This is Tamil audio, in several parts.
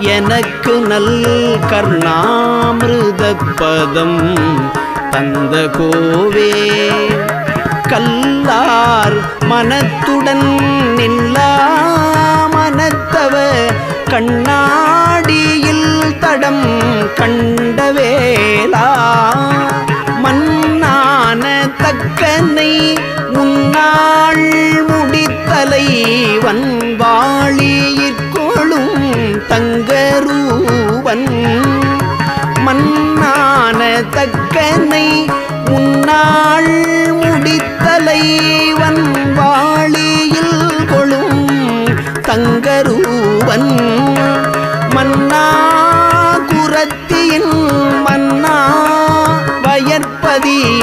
எனக்கு நல் கர்ணாமிருத பதம் தந்த கோவே. கல்லார் மனத்துடன் நில்லார்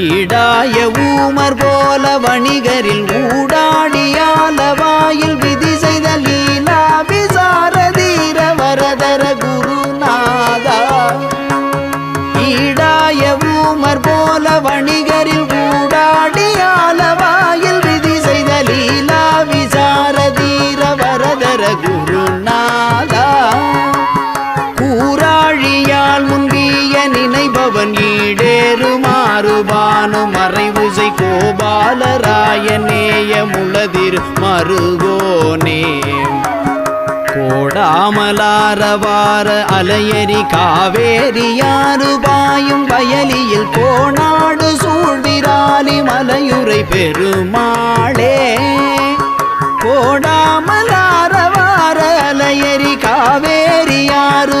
ஈடாய ஊமர் போல வணிகரில் ஊடாடியால வாயில் விதி செய்த லீலா விசாரதீர வரதர குருநாதா. ஈடாய ஊமர் போல வணிகரில் ஊடாடியால வாயில் விதி செய்த லீலா விசாரதீர வரதர குருநாதா. கூராழியால் முந்திய நினைபவன் ஈட பெருமாறுபானு மறைவுசை கோபாலராயநேய முளதிர் மருகோனே. கோடாமலாரவார அலையரி காவேரியாறு பாயும் வயலியில் கோணாடு சூழ்விராலி மலையுரை பெருமாளே. கோடாமலாரவார அலையரி காவேரியாறு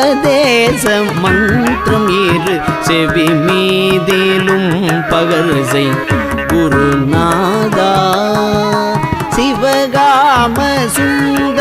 உபதேச மந்திரம் இரு செவி மீதிலும் பகர்சை குருநாதா சிவகாம சுங்க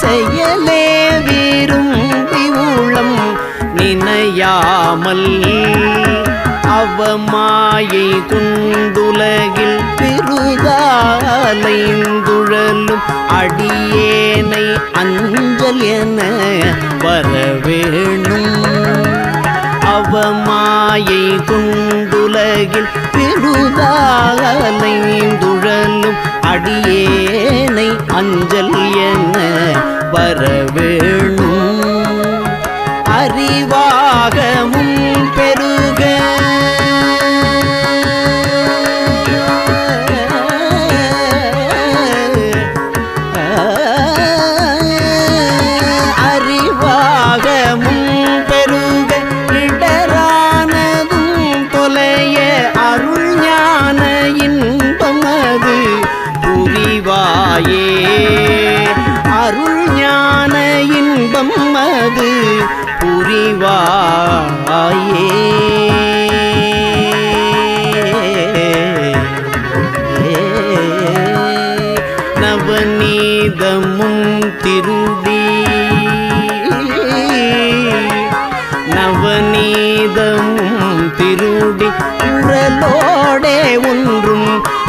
செயலே விரும்பி உளம் நினையாமல் அவமாயை குண்டுலகில் பெருதாலைந்துழலும் அடியேனை அஞ்சல் என வரவேணும். அவமாயை குண்டுலகில் பெருதாலைந்துழலும் அடியேனை அஞ்சல் என வரவேணும்.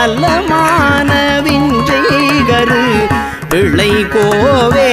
நலமான விஞ்சைகரு இளை கோவே.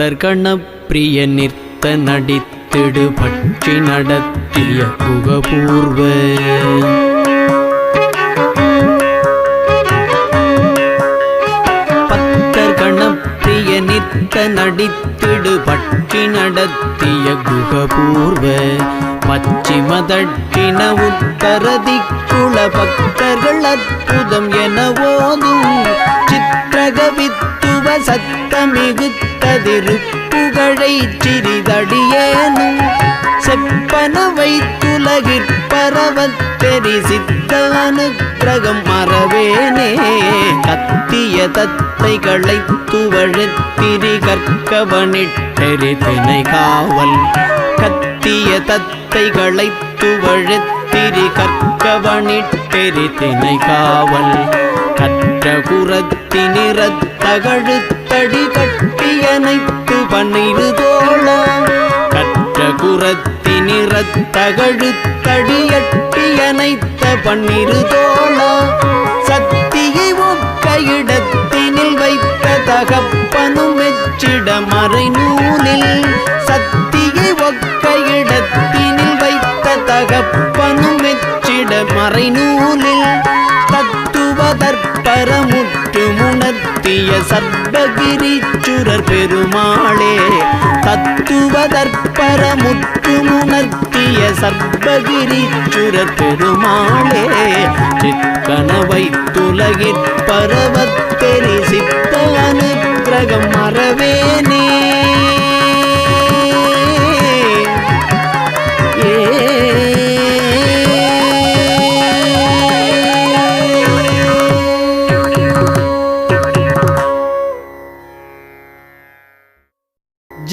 தற்கண பிரிய நிற்த நடித்திடு பற்றி நடத்திய புகபூர்வ பத்தர் கணப்பிரிய நித்த நடித்திடு பற்றி நடத்திய குகபூர்வ பச்சிம தட்டின உத்தரதிக்குள பக்தர்கள் அற்புதம் என ஓதும். சித்திரகவித்துவ சத்தமிகுத்ததிருப்புகழை சிறிதடியேனும் செப்பன வைத்துலகிற்பரவத் தெரி சித்த அனுக்கிரகம் மறவேனே. கத்திய தத்தைகளை துவழத்திரி கற்கவனிட்டெரி தினை காவல். கத்திய தத்தைகளை துவழத்திரி கற்கவனிட்டெரி தினை காவல். கற்ற குரத்தினிறத்தகழுத்தடி கட்ட கட்டியனைத்து பன்னிரு தோழ கற்ற குரத்தி குரத்தினிறத்தகழுத்தடியட்டியனைத்த பன்னிரு தோழ சக்தியை ஒக்க இடத்தினில் வைத்த தகப்பனும் வெச்சிட மறை நூலில் சக்தியை ஒக்க இடத்தினில் வைத்த தகப்பனும் வெச்சிட மறை நூலில் தத்துவதற்பரமுற்று முணர்த்திய சர்வகிரிச்சுரர் பெருமாளே தத்துவதற்பரமுற்று முணர்த்திய சர்வகிரிச்சுரர் பெருமாளே சிக்கனவை துலகிற்பரவத்தெரி சித்த அனுகிரகம் மறவேன்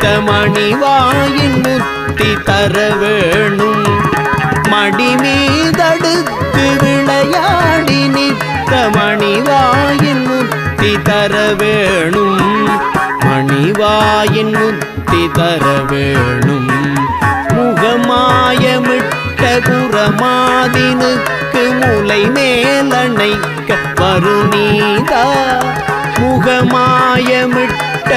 நித்த மணிவாயின் முத்தி தர வேணும். மடி மீதடுத்து விளையாடி நித்த மணிவாயின் முத்தி தர வேணும். மணிவாயின் முத்தி தர வேணும். முகமாயமிட்ட குரமாதினுக்கு முலை மேலணைக்க வருநீதா. முகமாயமிட்ட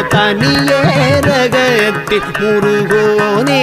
தனியே ரகத்தில் முருகோனே.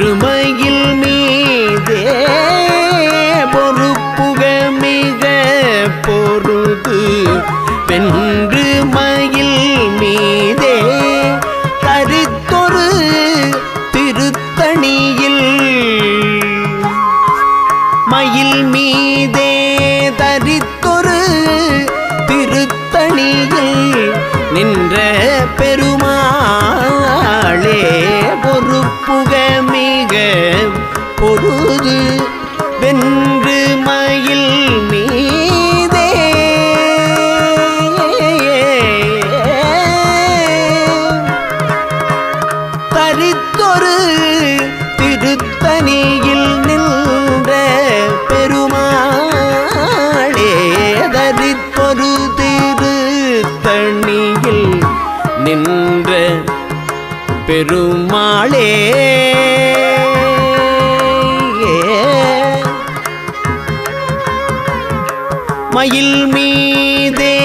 மயில் மீதே